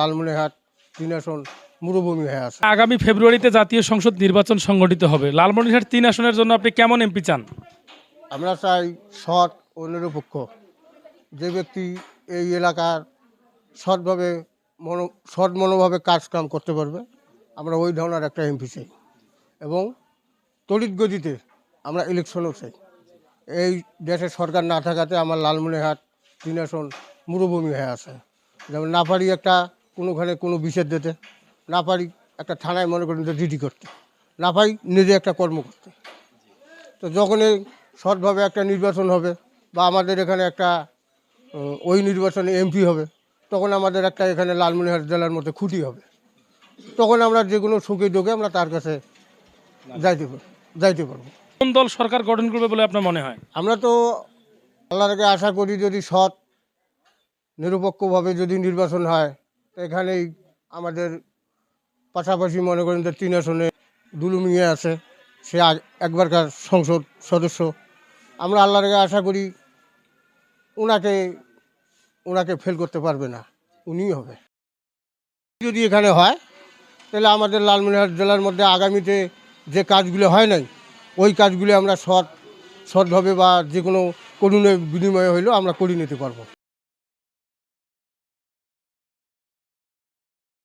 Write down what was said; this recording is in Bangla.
লালমনিরহাট তিন আসন মরুভূমি হয়ে আছে। আগামী ফেব্রুয়ারিতে জাতীয় সংসদ নির্বাচন সংগঠিত হবে। লালমনিরহাট তিন আসনের জন্য আপনি কেমন এমপি চান? আমরা চাই সৎ ও নিরপেক্ষ। যে ব্যক্তি এই এলাকার সৎভাবে মনো সৎ মনোভাবে কাজ কাম করতে পারবে আমরা ওই ধরনের একটা এমপি চাই। এবং তড়িৎ গতিতে আমরা ইলেকশনও চাই। এই দেশের সরকার না থাকাতে আমার লালমনিরহাট তিন আসন মরুভূমি হয়ে আছে। যেমন না পারি একটা কোনোখানে কোনো বিষের দিতে না পারি একটা থানায় মনে করেন ডিউটি করতে না পারি নিজে একটা কর্ম করতে। তো যখনই সৎভাবে একটা নির্বাচন হবে বা আমাদের এখানে একটা ওই নির্বাচনে এমপি হবে তখন আমাদের একটা এখানে লালমনিরহাট জেলার মধ্যে খুঁটি হবে। তখন আমরা যে কোনো সুখে দুঃখে আমরা তার কাছে যাইতে পারব যাইতে পারব। কোন দল সরকার গঠন করবে বলে আপনার মনে হয়? আমরা তো আল্লাহর আগে আশা করি যদি সৎ নিরপেক্ষভাবে যদি নির্বাচন হয় এখানেই আমাদের পাশাপাশি মনে করেন যে তিন আসনে দুলু মিয়া আছে, সে একবারকার সংসদ সদস্য। আমরা আল্লাহর আশা করি ওনাকে ওনাকে ফেল করতে পারবে না, উনিই হবে। যদি এখানে হয়, তাহলে আমাদের লালমনিরহাট জেলার মধ্যে আগামীতে যে কাজগুলো হয় নাই, ওই কাজগুলো আমরা সৎ সৎভাবে বা যে কোনো করুণের বিনিময়ে হইলেও আমরা করে নিতে পারব।